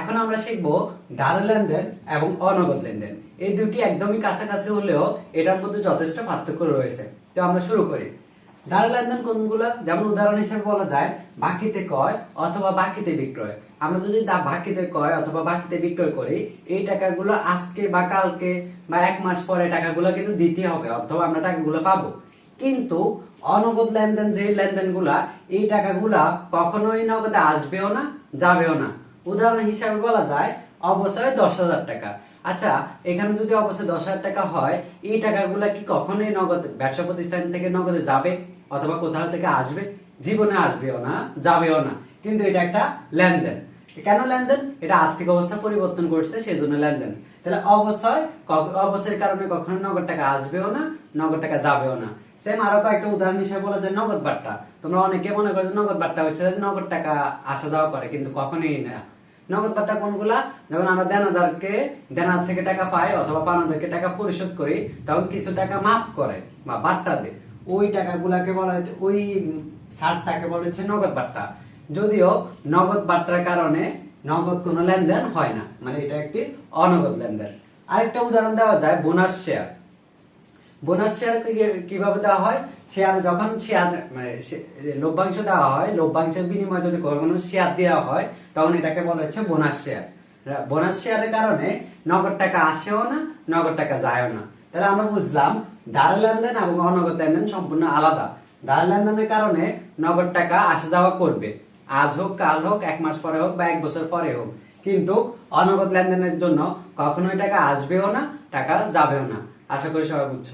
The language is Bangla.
এখন আমরা শিখব ধারে লেনদেন এবং অনগদ লেনদেন। এই দুটি একদমই কাছাকাছি হলেও এটার মধ্যে যথেষ্ট পার্থক্য রয়েছে। তো আমরা শুরু করি। ধারে লেনদেন কোনগুলো? যেমন উদাহরণ হিসেবে বলা যায়, বাকিতে ক্রয় অথবা বাকিতে বিক্রয়। আমরা যদি বাকিতে ক্রয় অথবা বাকিতে বিক্রয় করি, এই টাকাগুলো আজকে বা কালকে বা এক মাস পরে টাকাগুলো কিন্তু দিতে হবে অথবা আমরা টাকাগুলো পাবো। কিন্তু অনগদ লেনদেন যে লেনদেনগুলা, এই টাকাগুলা কখনোই নগদে আসবেও না, যাবেও না। উদাহরণ হিসাবে বলা যায় অবশ্যই দশ হাজার টাকা। আচ্ছা এখানে যদি অবশ্যই দশ হাজার টাকা হয়, এই টাকাগুলা কি কখনোই নগদ, ব্যবসা প্রতিষ্ঠান থেকে নগদে যাবে অথবা কোথাও থেকে আসবে? জীবনে আসবেও না, যাবেও না। কিন্তু এটা একটা লেনদেন। কেন লেনদেন? এটা আর্থিক অবস্থা পরিবর্তন করছে সেই জন্য লেনদেন। তাহলে অবশ্যই অবশ্যের কারণে কখনো নগদ টাকা আসবেও না, নগদ টাকা যাবেও না। সেম আরও কয়েকটা উদাহরণ হিসেবে বলা যায় নগদ বাট্টা তোমরা অনেকে মনে করো নগদ বাট্টা হচ্ছে নগদ টাকা আসা যাওয়া করে, কিন্তু কখনোই না। নগদ বাট্টা কোনগুলা? যখন আমরা দেনাদারকে, দেনার থেকে টাকা পাই অথবা পানাদারকে টাকা পরিশোধ করি, তখন কিছু টাকা মাফ করে বা বাট্টা দেয়। ওই টাকাগুলাকে বলা হচ্ছে ওই ছাড়টাকে বলা হচ্ছে নগদ বাট্টা যদিও নগদ বার্তার কারণে নগদ কোনো লেনদেন হয় না মানে এটা একটি অনগদ লেনদেন। আরেকটা উদাহরণ দেওয়া যায়, বোনাস শেয়ার। বোনাস শেয়ার কীভাবে দেওয়া হয়? শেয়ার যখন শেয়ার মানে লভ্যাংশ দেওয়া হয়, লভ্যাংশের বিনিময়ে যদি কোনো শেয়ার দেওয়া হয়, তখন এটাকে বলা হচ্ছে বোনাস শেয়ার। বোনাস শেয়ারের কারণে নগদ টাকা আসেও না, নগদ টাকা যায়ও না। তাহলে আমরা বুঝলাম, ধার লেনদেন এবং অনগদ লেনদেন সম্পূর্ণ আলাদা। ধার লেনদেনের কারণে নগদ টাকা আসা যাওয়া করবে। আজ হোক, কাল হোক, এক মাস পরে হোক বা এক বছর পরে হোক। কিন্তু অনগদ লেনদেনের জন্য কখনোই টাকা আসবেও না, টাকা যাবেও না। আশা করি সবাই বুঝছ।